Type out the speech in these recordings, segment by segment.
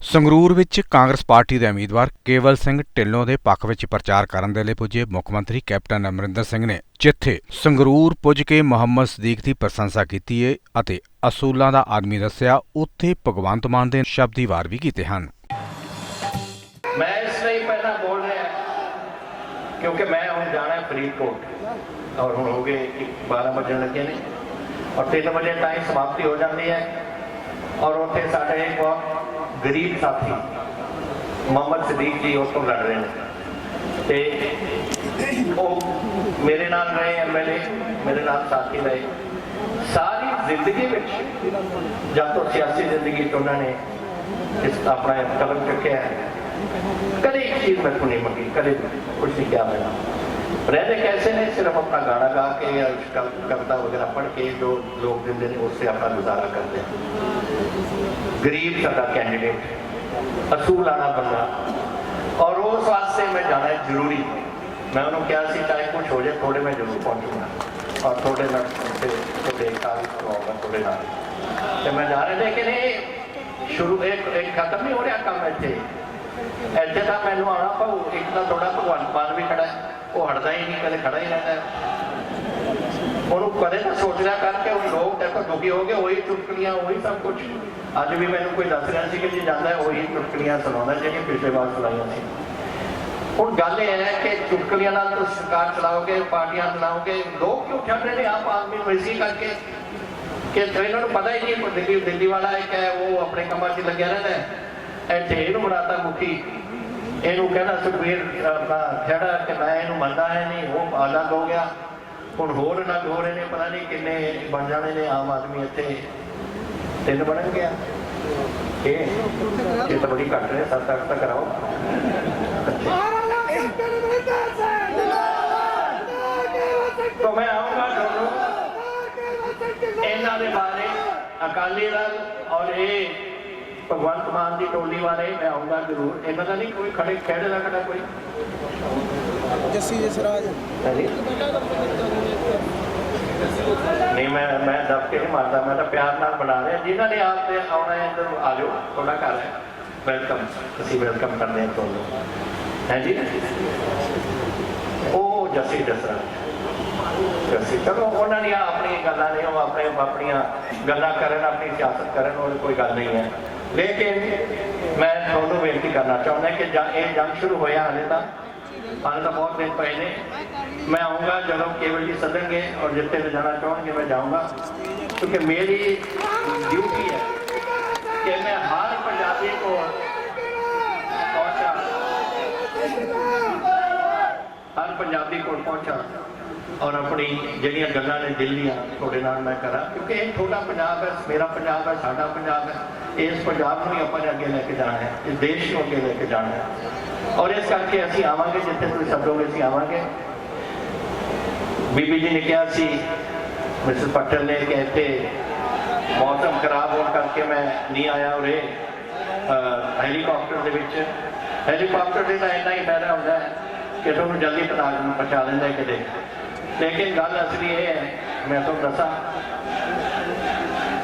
ਸੰਗਰੂਰ ਵਿੱਚ ਕਾਂਗਰਸ ਪਾਰਟੀ ਦੇ ਉਮੀਦਵਾਰ ਕੇਵਲ ਸਿੰਘ ਢਿੱਲੋਂ ਦੇ ਪੱਖ ਵਿੱਚ ਪ੍ਰਚਾਰ ਕਰਨ ਦੇ ਲਈ ਪੁੱਜੇ ਮੁੱਖ ਮੰਤਰੀ ਕੈਪਟਨ ਅਮਰਿੰਦਰ ਸਿੰਘ ਨੇ ਜਿੱਥੇ ਸੰਗਰੂਰ ਪੁੱਜ ਕੇ ਮੁਹੰਮਦ ਸਦੀਕ ਦੀ ਪ੍ਰਸ਼ੰਸਾ ਕੀਤੀ ਏ ਅਤੇ ਅਸੂਲਾਂ ਦਾ ਆਦਮੀ ਦੱਸਿਆ, ਉੱਥੇ ਭਗਵੰਤ ਮਾਨ ਦੇ ਸ਼ਬਦੀ ਵਾਰ ਵੀ ਕੀਤੇ ਹਨ। ਮੈਂ ਇਸ ਲਈ ਪਹਿਲਾਂ ਬੋਲ ਰਿਹਾ ਕਿਉਂਕਿ ਮੈਂ ਹੁਣ ਜਾਣਾ ਫਰੀਦਕੋਟ ਔਰ ਹੁਣ ਹੋ ਗਏ 12 ਵਜਣ ਲੱਗੇ ਨੇ ਔਰ 3 ਵਜੇ ਟਾਈਮ ਸਮਾਪਤੀ ਹੋ ਜਾਂਦੀ ਹੈ ਔਰ ਉੱਥੇ ਸਾਡੇ ਇੱਕ ਗਰੀਬ ਸਾਥੀ ਮੁਹੰਮਦ ਸਦੀਕ ਜੀ ਉਸ ਤੋਂ ਲੜ ਰਹੇ ਨੇ। ਤੇ ਉਹ ਮੇਰੇ ਨਾਲ ਰਹੇ ਐਮਐਲਏ ਮੇਰੇ ਨਾਲ ਸਾਥੀ ਰਹੇ। ਸਾਰੀ ਜ਼ਿੰਦਗੀ ਵਿੱਚ ਜਦ ਤੋਂ ਸਿਆਸੀ ਜ਼ਿੰਦਗੀ 'ਚ ਉਹਨਾਂ ਨੇ ਇਸ ਆਪਣਾ ਕਦਮ ਚੁੱਕਿਆ ਕਦੇ ਇੱਕ ਚੀਜ਼ ਮੈਂ ਨਹੀਂ ਮੰਗੀ, ਕਦੇ ਕੁਝ ਨਹੀਂ ਕਿਹਾ ਮੈਂ ਪ੍ਰੇਰਕ ਐਸੇ ਨੇ? ਸਿਰਫ ਆਪਣਾ ਗਾਣਾ ਗਾ ਕੇ ਜਾਂ ਕਵਿਤਾ ਵਗੈਰਾ ਪੜ੍ਹ ਕੇ ਜੋ ਲੋਕ ਦਿੰਦੇ ਨੇ, ਉਸ ਤੇ ਆਪਣਾ ਗੁਜ਼ਾਰਾ ਕਰਦੇ ਹਨ ਗਰੀਬ ਸਾਡਾ ਕੈਂਡੀਡੇਟ ਅਸੂਲ ਆਣਾ ਬੰਦਾ। ਔਰ ਉਸ ਵਾਸਤੇ ਮੈਂ ਜਾਣਾ ਜ਼ਰੂਰੀ। ਮੈਂ ਉਹਨੂੰ ਕਿਹਾ ਸੀ, ਚਾਹੇ ਕੁਝ ਹੋ ਜਾਏ ਥੋੜੇ ਮੈਂ ਜ਼ਰੂਰ ਪਹੁੰਚੂਗਾ। ਔਰ ਥੋੜੇ ਨਾਲ ਤੇ ਤੁਹਾਡੇ ਕਾਲ ਕਰਵਾਉਣਾ ਥੋੜੇ ਨਾਲ। ਤੇ ਮੈਂ ਜਾ ਰਿਹਾ ਲੇਕਿਨ ਇਹ ਸ਼ੁਰੂ, ਇੱਕ ਇੱਕ ਖਤਮ ਨਹੀਂ ਹੋ ਰਿਹਾ ਕੰਮ ਇੱਥੇ। ਇੱਥੇ ਤਾਂ ਮੈਨੂੰ ਆਣਾ ਪਊ, ਇੱਕ ਤਾਂ ਥੋੜਾ ਭਗਵੰਤ ਮਾਨ ਵੀ ਖੜਾ ਹੈ, ਉਹ ਹਟਦਾ ਹੀ ਨਹੀਂ, ਕਦੇ ਖੜਾ ਹੀ ਰਹਿੰਦਾ ਉਹਨੂੰ ਕਦੇ ਤਾਂ ਸੋਚ ਕਰਕੇ ਉਹ ਲੋਕ ਦੇਖੋ ਦੁਖੀ ਹੋ ਗਏ, ਉਹੀ ਚੁਟਕਲੀਆਂ ਉਹੀ ਸਭ ਕੁਝ ਅੱਜ ਵੀ ਮੈਨੂੰ ਕੋਈ ਦੱਸ ਰਿਹਾ ਸੀ ਕਿ ਜੇ ਜਾਂਦਾ ਹੈ, ਉਹੀ ਚੁਟਕਲੀਆਂ ਸੁਣਾਉਂਦਾ, ਜਿਹੜੀਆਂ ਪਿਛਲੇ ਵਾਰ ਸੁਣਾਈਆਂ ਸੀ। ਹੁਣ ਗੱਲ ਇਹ ਹੈ ਕਿ ਚੁਟਕਲੀਆਂ ਨਾਲ ਤੁਸੀਂ ਸਰਕਾਰ ਚਲਾਓਗੇ, ਪਾਰਟੀਆਂ ਚਲਾਓਗੇ, ਲੋਕ ਕਿਉਂ ਛੱਡ ਰਹੇ ਨੇ? ਆਪ ਆਦਮੀ ਨੂੰ ਕਰਕੇ ਕਿ ਇਹਨਾਂ ਨੂੰ ਪਤਾ ਹੀ ਨਹੀਂ ਦਿੱਲੀ ਦਿੱਲੀ ਵਾਲਾ ਇੱਕ ਹੈ, ਉਹ ਆਪਣੇ ਕੰਮਾਂ 'ਚ ਲੱਗਿਆ ਰਹਿੰਦਾ ਹੈ। ਇੱਥੇ ਇਹਨੂੰ ਬਣਾਤਾ ਮੁਖੀ। ਇਹਨੂੰ ਕਹਿੰਦਾ ਸੁਖਵੀਰ ਖੜਾ ਕਿ ਮੈਂ ਇਹਨੂੰ ਮੰਨਦਾ ਹੈ ਨਹੀਂ, ਉਹ ਅਲੱਗ ਹੋ ਗਿਆ। ਹੁਣ ਹੋਰ ਅਲੱਗ ਹੋ ਰਹੇ ਨੇ ਪਤਾ ਨਹੀਂ ਕਿੰਨੇ ਬਣ ਜਾਣੇ ਨੇ, ਆਮ ਆਦਮੀ ਇੱਥੇ ਤਿੰਨ ਬਣ ਗਿਆ। ਇਹ ਇਹ ਤਾਂ ਬੜੀ ਘੱਟ ਨੇ, ਸੱਤ ਅੱਠ ਤਾਂ ਕਰਾਓ। ਤਾਂ ਮੈਂ ਆਉਂਗਾ ਤੁਹਾਨੂੰ। ਇਹਨਾਂ ਦੇ ਬਾਰੇ ਅਕਾਲੀ ਦਲ ਔਰ ਇਹ ਭਗਵੰਤ ਮਾਨ ਦੀ ਟੋਲੀ ਬਾਰੇ ਮੈਂ ਆਉਂਗਾ ਜ਼ਰੂਰ। ਇਹਨਾਂ ਦਾ ਨਹੀਂ ਕੋਈ ਖੜੇ ਖੇੜੇ ਦਾ ਖੜਾ ਕੋਈ? ਜੱਸੀ ਜਸਰਾਜ ਹਾਂਜੀ? ਨਹੀਂ ਮੈਂ ਮੈਂ ਦਬ ਕੇ ਨਹੀਂ ਮਾਰਦਾ ਮੈਂ ਤਾਂ ਪਿਆਰ ਨਾਲ ਬਣਾ ਰਿਹਾ। ਜਿਨ੍ਹਾਂ ਨੇ ਆਪ ਤੇ ਆਉਣਾ ਹੈ ਇੱਧਰ ਆ ਜਾਓ ਤੁਹਾਡਾ ਘਰ ਹੈ। ਵੈਲਕਮ ਅਸੀਂ ਵੈਲਕਮ ਕਰਦੇ ਹਾਂ ਤੁਹਾਨੂੰ। ਹਾਂਜੀ? ਉਹ ਜੱਸੀ ਜਸਰਾ ਜੱਸੀ ਚਲੋ ਉਹਨਾਂ ਦੀਆਂ ਆਪਣੀਆਂ ਗੱਲਾਂ ਨੇ ਉਹ ਆਪਣੇ ਆਪਣੀਆਂ ਗੱਲਾਂ ਕਰਨ ਆਪਣੀ ਸਿਆਸਤ ਕਰਨ ਉਹ ਕੋਈ ਗੱਲ ਨਹੀਂ ਹੈ। ਲੇਕਿਨ ਮੈਂ ਤੁਹਾਨੂੰ ਬੇਨਤੀ ਕਰਨਾ ਚਾਹੁੰਦਾ ਕਿ ਜਾਂ ਇਹ ਜੰਗ ਸ਼ੁਰੂ ਹੋਇਆ ਹਾਲੇ ਤਾਂ ਹਾਲੇ ਤਾਂ ਬਹੁਤ ਦਿਨ ਪਏ ਨੇ। ਮੈਂ ਆਉਂਗਾ ਜਦੋਂ ਕੇਵਲ ਜੀ ਸੱਦਣਗੇ ਔਰ ਜਿੱਥੇ ਵੀ ਜਾਣਾ ਚਾਹਣਗੇ ਮੈਂ ਜਾਊਂਗਾ। ਕਿਉਂਕਿ ਮੇਰੀ ਡਿਊਟੀ ਹੈ ਕਿ ਮੈਂ ਹਰ ਪੰਜਾਬੀ को ਪਹੁੰਚਾ। ਹਰ ਪੰਜਾਬੀ ਕੋਲ ਪਹੁੰਚਾ। ਔਰ ਆਪਣੀ ਜਿਹੜੀਆਂ ਗੱਲਾਂ ਨੇ ਦਿਲ ਦੀਆਂ ਤੁਹਾਡੇ ਨਾਲ ਮੈਂ ਕਰਾਂ, ਕਿਉਂਕਿ ਇਹ ਛੋਟਾ ਪੰਜਾਬ ਹੈ, ਮੇਰਾ ਪੰਜਾਬ ਹੈ, ਸਾਡਾ ਪੰਜਾਬ ਹੈ, ਇਸ ਪੰਜਾਬ ਨੂੰ ਹੀ ਆਪਾਂ ਨੇ ਅੱਗੇ ਲੈ ਕੇ ਜਾਣਾ ਹੈ, ਇਸ ਦੇਸ਼ ਨੂੰ ਅੱਗੇ ਲੈ ਕੇ ਜਾਣਾ ਹੈ। ਔਰ ਇਸ ਕਰਕੇ ਅਸੀਂ ਆਵਾਂਗੇ, ਜਿੱਥੇ ਤੁਸੀਂ ਸੱਦੋਗੇ, ਅਸੀਂ ਆਵਾਂਗੇ। ਬੀਬੀ ਜੀ ਨੇ ਕਿਹਾ ਸੀ, ਮਿਸਟਰ ਪਟੇਲ ਨੇ ਕਿ ਇੱਥੇ ਮੌਸਮ ਖਰਾਬ ਹੋਣ ਕਰਕੇ ਮੈਂ ਨਹੀਂ ਆਇਆ ਉਰੇ, ਅਹ, ਹੈਲੀਕਾਪਟਰ ਦੇ ਵਿੱਚ। ਹੈਲੀਕਾਪਟਰ ਦੇ ਤਾਂ ਇੰਨਾ ਹੀ ਫਾਇਦਾ ਹੁੰਦਾ ਹੈ ਕਿ ਤੁਹਾਨੂੰ ਜਲਦੀ ਪਤਾ ਨੂੰ ਪਹੁੰਚਾ ਦਿੰਦਾ ਹੈ ਕਿਤੇ। ਲੇਕਿਨ ਗੱਲ ਅਸਲੀ ਇਹ ਹੈ, ਮੈਂ ਤੁਹਾਨੂੰ ਦੱਸਾਂ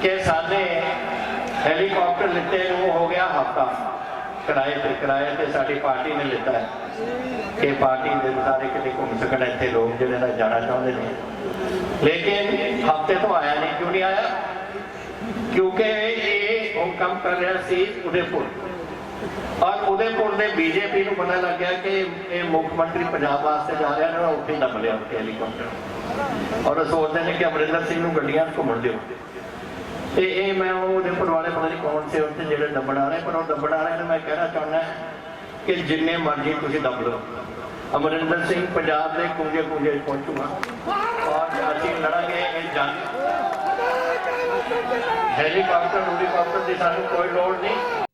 ਕਿ ਸਾਡੇ ਹੈਲੀਕਾਪਟਰ ਲਿੱਤੇ ਨੂੰ ਹੋ ਗਿਆ ਹਫਤਾ। ਕਿਰਾਏ ਤੇ ਕਿਰਾਏ ਤੇ ਸਾਡੀ ਪਾਰਟੀ ਨੇ ਲਿੱਤਾ ਹੈ। ਕਿ ਪਾਰਟੀ ਦੇ ਸਾਰੇ ਕਿਤੇ ਘੁੰਮ ਸਕਣ ਇੱਥੇ ਲੋਕ ਜਿਹੜੇ ਨਾ ਜਾਣਾ ਚਾਹੁੰਦੇ ਨੇ। ਲੇਕਿਨ ਹਫ਼ਤੇ ਤੋਂ ਆਇਆ ਨਹੀਂ, ਕਿਉਂ ਨਹੀਂ ਆਇਆ? ਕਿਉਂਕਿ ਇਹ ਉਹ ਕੰਮ ਕਰ ਰਿਹਾ ਸੀ ਉਦੇਪੁਰ। ਔਰ ਕੋਲ ਦੇ ਬੀਜੇਪੀ ਨੂੰ ਪਤਾ ਲੱਗ ਗਿਆ ਕਿ ਇਹ ਮੁੱਖ ਮੰਤਰੀ ਪੰਜਾਬ ਵਾਸਤੇ ਜਾ ਰਿਹਾ ਨਾ ਉੱਥੇ ਹੀ ਲਿਆ ਉੱਥੇ ਹੈਲੀਕਾਪਟਰ ਔਰ ਸੋਚਦੇ ਨੇ ਕਿ ਅਮਰਿੰਦਰ ਸਿੰਘ ਨੂੰ ਗੱਡੀਆਂ ਘੁੰਮਣ ਦਿਓ। ਤੇ ਇਹ ਮੈਂ ਉਹ ਉਦੇਪੁਰ ਪਤਾ ਨਹੀਂ ਕੌਣ ਸੇ, ਉੱਥੇ ਜਿਹੜੇ ਦੱਬਣ ਆ ਰਹੇ, ਪਰ ਉਹ ਦੱਬਣ ਆ ਰਹੇ ਨੇ, ਮੈਂ ਕਹਿਣਾ ਚਾਹੁੰਦਾ ਕਿ ਜਿੰਨੇ ਮਰਜ਼ੀ ਤੁਸੀਂ ਦੱਬ ਲਓ। ਅਮਰਿੰਦਰ ਸਿੰਘ ਪੰਜਾਬ ਦੇ ਕੁੰਜੇ ਕੁੰਜੇ ਪਹੁੰਚੂਗਾ ਔਰ ਅਸੀਂ ਲੜਾਂਗੇ ਇਹ ਜੰਗ। ਹੈਲੀਕਾਪਟਰ ਹੈਲੀਕਾਪਟਰ ਦੀ ਸਾਨੂੰ ਕੋਈ ਲੋੜ ਨਹੀਂ।